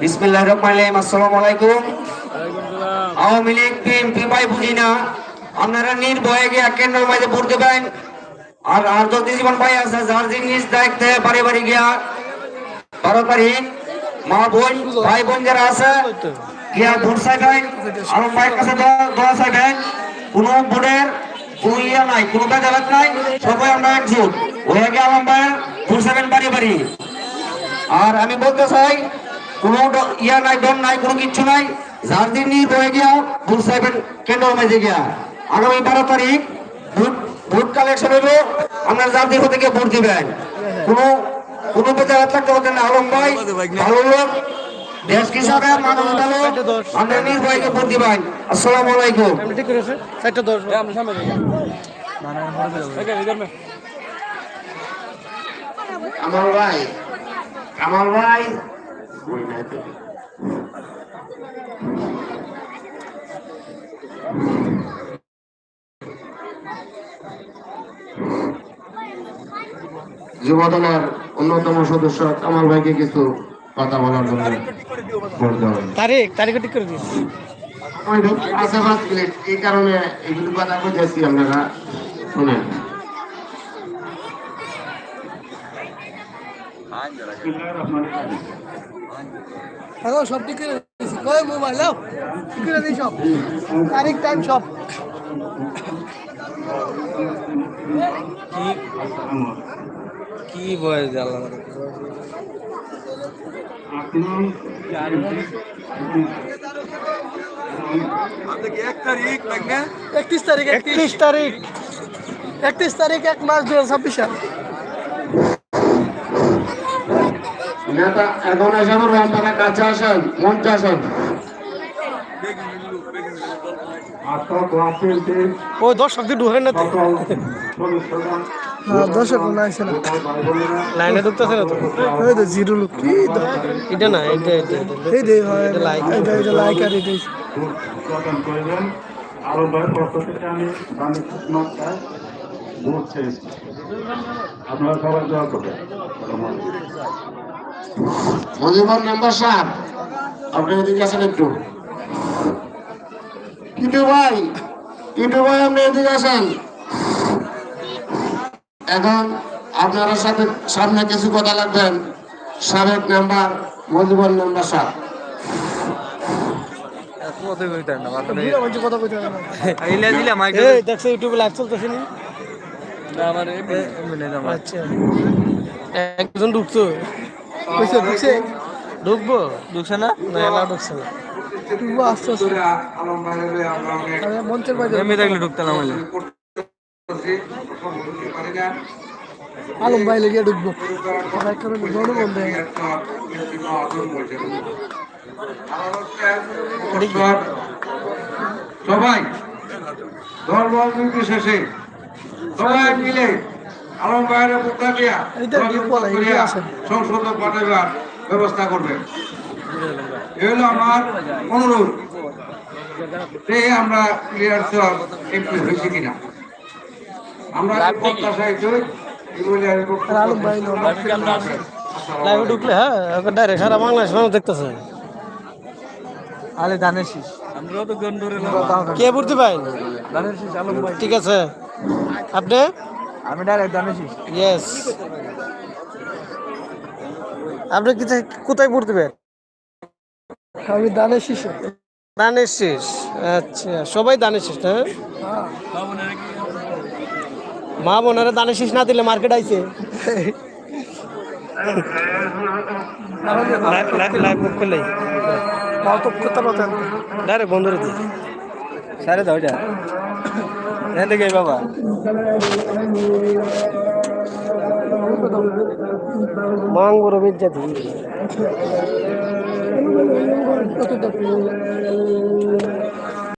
বিসমিল্লাহ রহমান রহিম আসসালামু আলাইকুম আওয়ামী লীগ বিএনপি ভাই বুঝি না আপনারা নির্ভয়ে গিয়ে কেন্দ্রের মাঝে ভোট দেবেন। আর আর যদি জীবন ভাই আছে যার জিনিস দায়িত্বে বাড়ি বাড়ি গিয়া পারস্পরিক মা বোন ভাই বোন যারা আছে গিয়া ভোট চাইবেন। আলম ভাইয়ের কাছে দোয়া- চাইবেন। কোনো ভোটের কোনো ইয়া নাই, কোনো বেজালাত নাই, সবাই আমরা একজুট। হয়ে গিয়ে আলম ভাইয়ের ভোট বাড়ি বাড়ি। আর আমি বলতে চাই, কোনো ইয়া নাই ডর নাই, কোনো কিচ্ছু নাই। যার দিন বয়ে গিয়া ভোট সাহেবের কেন্দ্র মেজে গিয়া। আগামী বারো তারিখ, ভোট ভোট কালেকশন হইব আপনার যার দিন থেকে ভোট দিবেন। কোনো কোনো বেজার থাকতে হতে না, আলম ভাই, ভালো লোক। দেশ হিসাবে মানুষ ভালো আপনার নির্ভয়কে ভোট দিবেন আসসালামু আলাইকুম। কামাল ভাই কামাল ভাই। যুব দলের অন্যতম সদস্য কামাল ভাইকে কিছু কথা বলার জন্য তারিখ তারিখ ঠিক করে দিস আছে পাঁচ মিনিট এই কারণে এগুলো কথা বুঝেছি আপনারা শুনেন। হ্যালো সব ঠিক করে দিয়েছি। কই মোবাইল? ঠিক করে দিই সব। তারিখ টাইম সব। কি? বয়স আল্লাহ। একত্রিশ তারিখ একত্রিশ। তারিখ। একত্রিশ তারিখ এক মাস দু হাজার ছাব্বিশ সাল। নেতা এখন এসে বলব আপনারা কাছে আসেন মঞ্চে আসেন। ও দর্শক দিয়ে ঢুকেন না তো দর্শক না আসে না লাইনে ঢুকতেছে না তো? ওই তো জিরো লোক কি এটা না এটা এটা এই দে হয় লাইক এটা এটা লাইক আর এটা। আরও ভাই পক্ষ থেকে আমি আমি নমস্কার ভোট চেয়েছি। আপনারা সবাই দোয়া করবেন। মজিবর মেম্বার সাহেব আপনি এদিকে আসেন একটু। কিটু ভাই কিটু ভাই আপনি এদিকে আসেন। এখন আপনারা সাথে সামনে কিছু কথা লাগবেন সাবেক মেম্বার মজিবর মেম্বার সাহেব। কথা কইতে হবে আইলে দিলে মাইক এই দেখছ ইউটিউবে লাইভ চলতেছে নি? আমার এমনি না আচ্ছা। একজন ঢুকছো। কইছে ঢুকছে? ঢুকবো? ঢুকছে না? না ঢুকছে না। ঢুকবো আস্তে। আস্তে মঞ্চের বাইরে আলম ভাই লেগে ঢুকবো সবাই করে গরু বন্ধ সবাই ধর্ম নির্বিশেষে সবাই মিলে আলম ভাইয়ের বুকটা দিয়া। সংসদে পাঠাবার ব্যবস্থা করবে এ হলো আমার অনুরোধ। আমরা ক্লিয়ার এমপি হয়েছি কিনা? আমরা আর লাইভে ঢুকলে হ্যাঁ ওকে ডাইরেক্ট সারা বাংলাদেশ মানুষ দেখতেছে। আলে ধানের শীষ। কে বুঝতে পাই ধানের শীষ আলম ভাই। ঠিক আছে। আপনি? আমি ডাইরেক্ট ধানের শীষ। ইয়েস আপনি কোথায় কোথায় ভোট দেবেন আমি দানের শিশু দানের শেষ আচ্ছা সবাই দানের শেষ হ্যাঁ? মা বোনেরা দানের শেষ না দিলে মার্কেট আইছে। ডাইরেক্ট বন্ধ করে দিই সাড়ে দশটা এখান থেকে বাবা। মাং বড় বেজ্জাতি